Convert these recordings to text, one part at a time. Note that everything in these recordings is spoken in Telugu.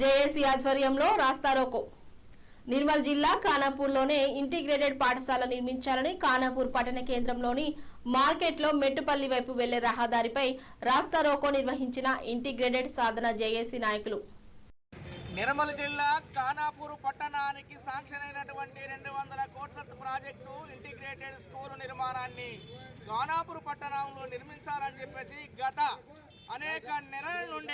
జేఏసీ ఆధ్వర్యంలో రాస్తారోకో. నిర్మల్ జిల్లా ఖానాపూర్లోనే ఇంటిగ్రేటెడ్ పాఠశాల నిర్మించాలని ఖానాపూర్ పట్టణ కేంద్రంలోని మార్కెట్లో మెట్టుపల్లి వైపు వెళ్ళే రహదారిపై రాస్తారోకో నిర్వహించిన ఇంటిగ్రేటెడ్ సాధన జేఏసీ నాయకులు. నిర్మల్ జిల్లా ఖానాపూర్ పట్టణానికి శాంక్షన్ అయినటువంటి రెండు వందల కోట్ల ప్రాజెక్టు ఇంటిగ్రేటెడ్ స్కూల్ నిర్మాణాన్ని ఖానాపూర్ పట్టణంలో నిర్మించాలని చెప్పేసి గత అనేక నెలల నుండి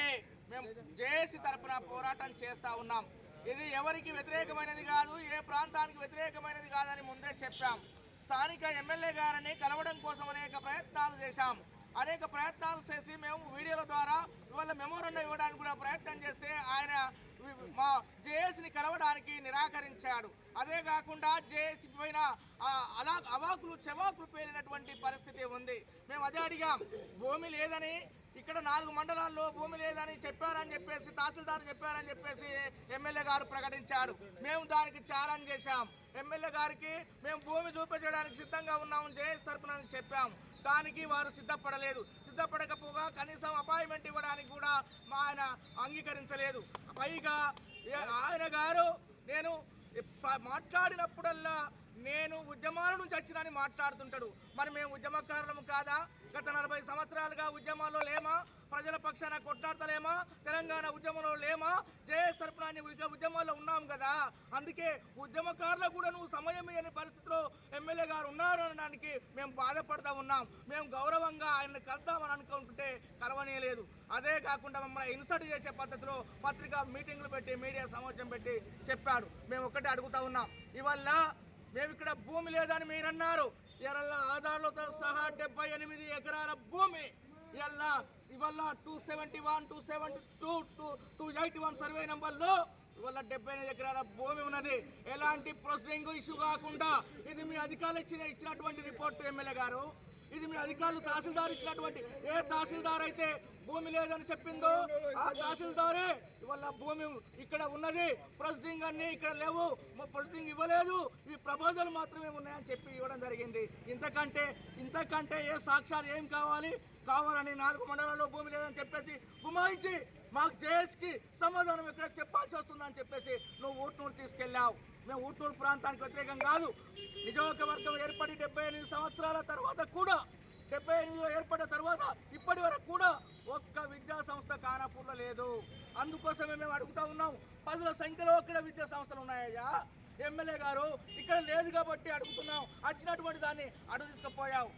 జేఏసీ తరఫున పోరాటం చేస్తూ ఉన్నాం. ఇది ఎవరికి వ్యతిరేకమైనది కాదు ఏ ప్రాంతానికి వ్యతిరేకమైనది కాదని ముందే చెప్పాం. స్థానిక ఎమ్మెల్యే గారిని కలవడం కోసం అనేక ప్రయత్నాలు చేశాం. అనేక ప్రయత్నాలు చేసి మేము వీడియోల ద్వారా ఇవాళ మెమోరండం ఇవ్వడానికి కూడా ప్రయత్నం చేస్తే ఆయన మా జేఏసీని కలవడానికి నిరాకరించాడు. అదే కాకుండా జేఏసీ పైన అలా అవాకులు చెవాకులు పేరినటువంటి పరిస్థితి ఉంది. మేము అదే అడిగాం భూమి లేదని ఇక్కడ నాలుగు మండలాల్లో భూమి లేదని చెప్పారని చెప్పేసి తహసీల్దార్ చెప్పారని చెప్పేసి ఎమ్మెల్యే గారు ప్రకటించాడు మేము దానికి ఛాలెంజ్ చేశాం. ఎమ్మెల్యే గారికి మేము భూమి చూపించడానికి సిద్ధంగా ఉన్నాము జేఎస్ తరపున అని చెప్పాం. దానికి వారు సిద్ధపడలేదు. సిద్ధపడకపోగా కనీసం అపాయింట్మెంట్ ఇవ్వడానికి కూడా మా ఆయన అంగీకరించలేదు. పైగా ఏ- ఆయన గారు నేను మాట్లాడినప్పుడల్లా నేను ఉద్యమాల నుంచి వచ్చినని మాట్లాడుతుంటాడు. మరి మేము ఉద్యమకారులము కాదా? గత నలభై సంవత్సరాలుగా ఉద్యమాల్లో లేమా? ప్రజల పక్షాన కొట్లాడతలేమా? తెలంగాణ ఉద్యమంలో లేమా? జేఎస్ తరఫున ఉద్యమాల్లో ఉన్నాం కదా? అందుకే ఉద్యమకారులకు కూడా నువ్వు సమయం ఇయ్యని పరిస్థితిలో ఎమ్మెల్యే గారు ఉన్నారు అనడానికి మేము బాధపడతా ఉన్నాం. మేము గౌరవంగా ఆయన్ని కలుద్దామని అనుకుంటుంటే కలవనీయలేదు అదే కాకుండా మమ్మల్ని ఇన్సల్ట్ చేసే పద్ధతిలో పత్రికా మీటింగ్లు పెట్టి మీడియా సమావేశం పెట్టి చెప్పాడు. మేము ఒక్కటే అడుగుతా ఉన్నాం. ఇవల్ల మేము ఇక్కడ భూమి లేదని మీరన్నారు. ఇవాళ ఆధార్లతో సహా డెబ్బై ఎనిమిది ఎకరాల భూమి. ఇవాళ ఇవాళ two seventy one two seventy two two two eighty one survey నెంబర్లో ఇవాళ డెబ్బై ఎనిమిది ఎకరాల భూమి ఉన్నది. ఎలాంటి ప్రొసీడింగ్ ఇష్యూ కాకుండా ఇది మీ అధికారులు ఇచ్చిన ఇచ్చినటువంటి రిపోర్ట్ ఎమ్మెల్యే గారు. ఇది మీ అధికారులు తహసీల్దార్ ఇచ్చినటువంటి ఏ తహసీల్దార్ అయితే భూమి లేదని చెప్పిందో ఆ తహసీల్దారే. ఇవాళ భూమి ఇక్కడ ఉన్నది. ప్రొసెసింగ్ అన్ని ఇక్కడ లేవు. ప్రొసెసింగ్ ఇవ్వలేదు. ఇవి ప్రపోజల్ మాత్రమే ఉన్నాయని చెప్పి ఇవ్వడం జరిగింది. ఇంతకంటే ఇంతకంటే ఏ సాక్ష్యాలు ఏం కావాలి? కావాలని నాలుగు మండలాల్లో భూమి లేదని చెప్పేసి గుమాయించి మాకు జేఎస్కి సమాధానం ఇక్కడ చెప్పాల్సి వస్తుందని చెప్పేసి నువ్వు ఊట్నూరు తీసుకెళ్ళావు. మేము ఊట్నూరు ప్రాంతానికి వ్యతిరేకం కాదు. నియోజకవర్గం ఏర్పడి డెబ్బై ఎనిమిది సంవత్సరాల తర్వాత కూడా డెబ్బై ఎనిమిదిలో ఏర్పడిన తర్వాత ఇప్పటి వరకు కూడా ఒక్క విద్యా సంస్థ కానాపూర్లో లేదు. అందుకోసమే మేము అడుగుతా ఉన్నాం. పదుల సంఖ్యలో ఇక్కడ విద్యా సంస్థలు ఉన్నాయ్యా ఎమ్మెల్యే గారు ఇక్కడ లేదు కాబట్టి అడుగుతున్నాం. వచ్చినటువంటి దాన్ని అడుగు తీసుకుపోయావు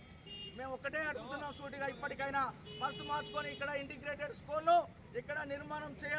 మేము ఒకటే అడుగుతున్నాం సూటిగా ఇప్పటికైనా. మనసు మార్చుకొని ఇక్కడ ఇంటిగ్రేటెడ్ స్కూల్ను ఇక్కడ నిర్మాణం చేయాలి.